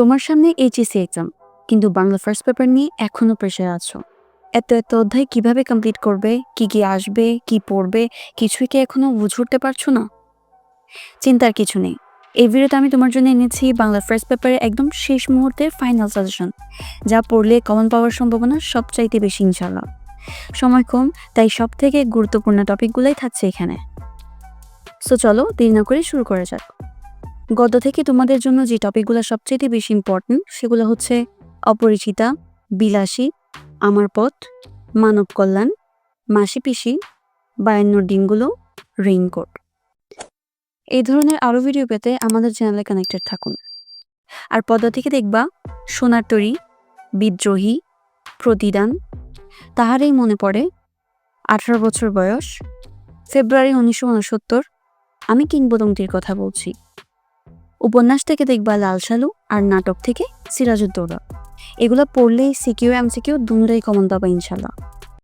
তোমার সামনে HSC exam কিন্তু বাংলা ফার্স্ট পেপার নিয়ে এখনও প্রেশার আছো। এত এত অধ্যায় কীভাবে কমপ্লিট করবে, কি কি আসবে, কি পড়বে, কিছুই কি এখনও বুঝে উঠতে পারছ না? চিন্তার কিছু নেই। এই ভিডিওতে আমি তোমার জন্য এনেছি বাংলা ফার্স্ট পেপারে একদম শেষ মুহূর্তের ফাইনাল সাজেশন যা পড়লে কমন পাওয়ার সম্ভাবনা সবচাইতে বেশি ইনশাল্লাহ সময় কম, তাই সব থেকে গুরুত্বপূর্ণ টপিকগুলোই থাকছে এখানে। সো চলো, দেরি না করে শুরু করা যাক। গদ্য থেকে তোমাদের জন্য যে টপিকগুলো সবচেয়ে বেশি ইম্পর্টেন্ট সেগুলো হচ্ছে অপরিচিতা, বিলাসী, আমার পথ, মানব কল্যাণ, মাসি পিসি, বায়ান্নর দিনগুলো রেইনকোট। এই ধরনের আরও ভিডিও পেতে আমাদের চ্যানেলে কানেক্টেড থাকুন। আর পদ্মা থেকে দেখবা সোনার তরী, বিদ্রোহী, প্রতিদান, তাহারই মনে পড়ে আঠারো বছর বয়স, ফেব্রুয়ারি উনিশশো উনসত্তর, আমি কিংবদন্তির কথা বলছি। উপন্যাস থেকে দেখবা লাল সালু আর নাটক থেকে সিরাজুদ্দৌলা। এগুলো পড়লেই সিকিউ, এমসিকিউ দুটাই কমন পাবা ইনশাল্লাহ